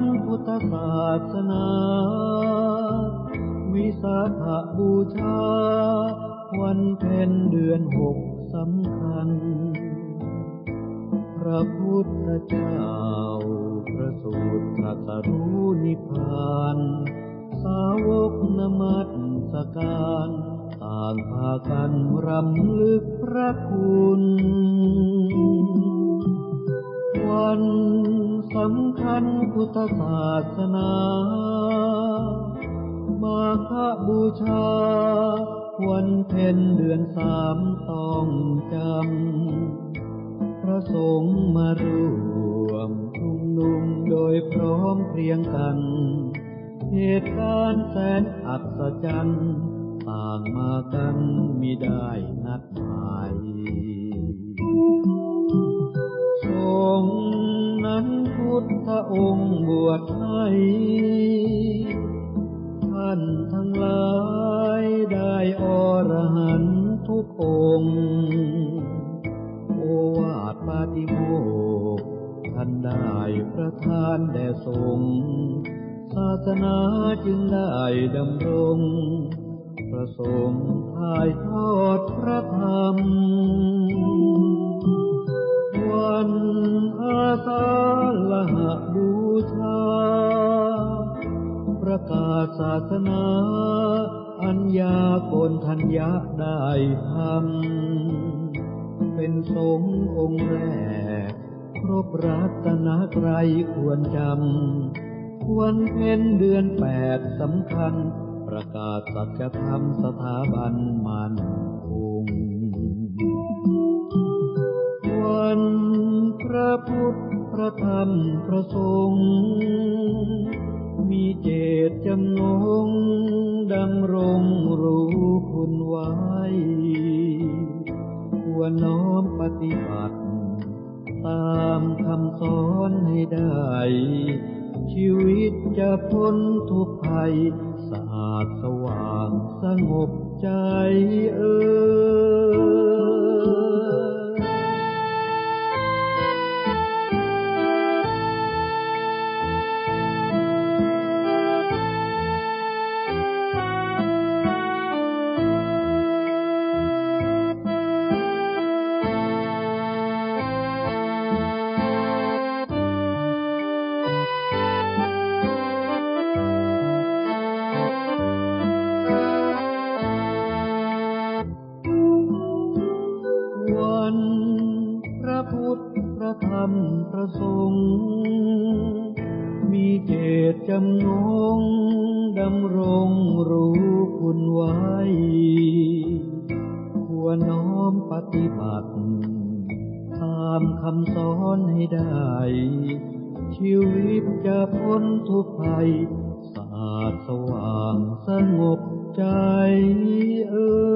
ญพุทธศาสนา วิสาขบูชา วันเพ็ญเดือนหกสำคัญ พระพุทธเจ้าประสูติตรัสรู้นิพพาน สาวกนมัสสการต่างพากันรำลึกพระคุณำคัญพุทธศาสนา มาฆบูชาวันเพ็ญเดือนสามต้องจำ พระสงฆ์มารวมชุมนุมโดยพร้อมเพรียงกัน เหตุการณ์แสนอัศจรรย์ ต่างมากันมิได้นัดหมาย พุทธองค์บวชให้ท่านทั้งหลายได้อรหันทุกองค์โอวาทปาติโมกข์ท่านได้ประทานแด่สงฆ์ศาสนาจึงได้ดำรงประสงค์ถ่ายทอดพระธรรม ศาสนา อัญญาโกนทัญญาได้ทำเป็นสงฆ์องค์แรก ครบรัตนตรัยควรจำวันเพ็ญเดือนแปดสำคัญ ประกาศสัจธรรมสถาบันมันคงวันพระพุทธพระธรรมพระสงฆ์มีเจ ตจำนงดำรงรู้คุณไว้ ควรน้อมปฏิบัติ ตามคำสอนให้ได้ ชีวิตจะพ้นทุกภัยสะอาดสว่างสงบใจเออ พระพุทธ พระธรรม พระสงฆ์มีเจตจำนงดำรงรู้คุณไว้ ควรน้อมปฏิบัติ ตามคำสอนให้ได้ ชีวิตจะพ้นทุกภัย สะอาดสว่างสงบใจเออ